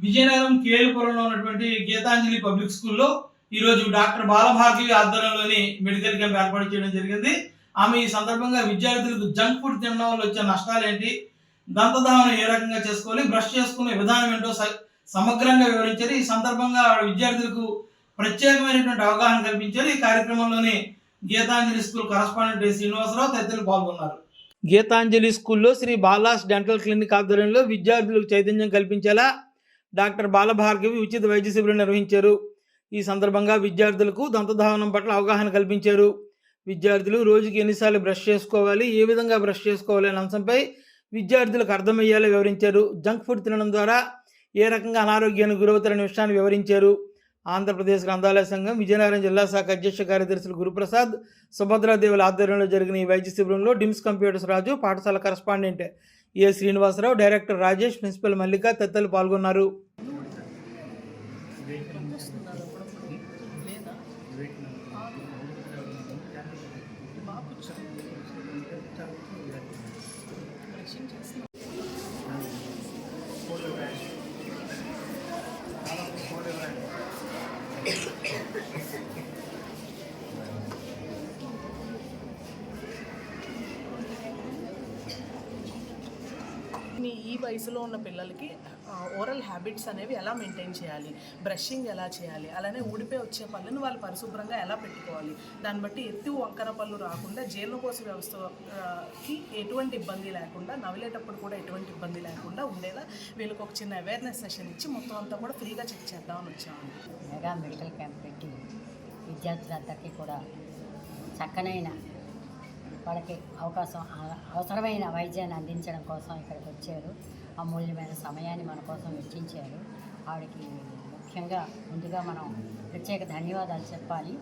విజయనగరం కేలుపురంలో ఉన్నటువంటి గీతాంజలి పబ్లిక్ స్కూల్లో ఈరోజు డాక్టర్ బాలభార్గవి ఆధ్వర్యంలోని మెడికల్ క్యాంప్ ఏర్పాటు చేయడం జరిగింది. ఆమె ఈ సందర్భంగా విద్యార్థులకు జంక్ ఫుడ్ తినడం వల్ల వచ్చే నష్టాలు ఏంటి దంతధావనం ఏ రకంగా చేసుకోవాలి? బ్రష్ చేసుకునే విధానం ఏంటో స- సమగ్రంగా వివరించారు. ఈ సందర్భంగా విద్యార్థులకు ప్రత్యేకమైనటువంటి అవగాహన కల్పించారు. ఈ కార్యక్రమంలోని గీతాంజలి స్కూల్ కరస్పాండెంట్ శ్రీనివాసరావు తదితరులు పాల్గొన్నారు. గీతాంజలి స్కూల్లో శ్రీ బాలాస్ డెంటల్ క్లినిక్ ఆధ్వర్యంలో విద్యార్థులకు చైతన్యం కల్పించేలా డాక్టర్ బాలభార్గవి ఉచిత వైద్య శిబిరం నిర్వహించారు. ఈ సందర్భంగా విద్యార్థులకు దంతధావనం పట్ల అవగాహన కల్పించారు. విద్యార్థులు రోజుకి ఎన్నిసార్లు బ్రష్ చేసుకోవాలి ఏ విధంగా బ్రష్ చేసుకోవాలి అనే అంశంపై విద్యార్థులకు అర్థమయ్యేలా వివరించారు. జంక్ ఫుడ్ తినడం ద్వారా ఏ రకంగా అనారోగ్యానికి గురవుతారనే విషయాన్ని వివరించారు. ఆంధ్రప్రదేశ్ గ్రంథాలయ సంఘం విజయనగరం జిల్లా శాఖ అధ్యక్ష కార్యదర్శులు గురుప్రసాద్ సుభద్రాదేవుల ఆధ్వర్యంలో జరిగిన ఈ వైద్య శిబిరంలో డిమ్స్ కంప్యూటర్స్ రాజు పాఠశాల correspondent A Srinivasarao director Rajesh principal Mallika తదితరులు పాల్గొన్నారు. మీ ఈ వయసులో ఉన్న పిల్లలకి ఓరల్ హ్యాబిట్స్ అనేవి ఎలా మెయింటైన్ చేయాలి? బ్రషింగ్ ఎలా చేయాలి? అలానే ఊడిపోయి వచ్చే పళ్ళను వాళ్ళు పరిశుభ్రంగా ఎలా పెట్టుకోవాలి? దాన్ని బట్టి ఎత్తు వంకర పళ్ళు రాకుండా జీర్ణకోశ వ్యవస్థకి ఎటువంటి ఇబ్బంది లేకుండా నవ్వేటప్పుడు కూడా ఎటువంటి ఇబ్బంది లేకుండా ఉండేలా వీళ్ళకి ఒక చిన్న అవేర్నెస్ సెషన్ ఇచ్చి మొత్తం అంతా కూడా ఫ్రీగా చెక్ చేద్దామని వచ్చాము. మెగా మెడికల్ క్యాంప్ పెట్టి విద్యార్థులందరికీ కూడా చక్కనైన వాళ్ళకి అవకాశం అ- అవసరమైన వైద్యాన్ని అందించడం కోసం ఇక్కడికి వచ్చారు. అమూల్యమైన సమయాన్ని మన కోసం వెచ్చించారు. ఆవిడకి ముఖ్యంగా ముందుగా మనం ప్రత్యేక ధన్యవాదాలు చెప్పాలి.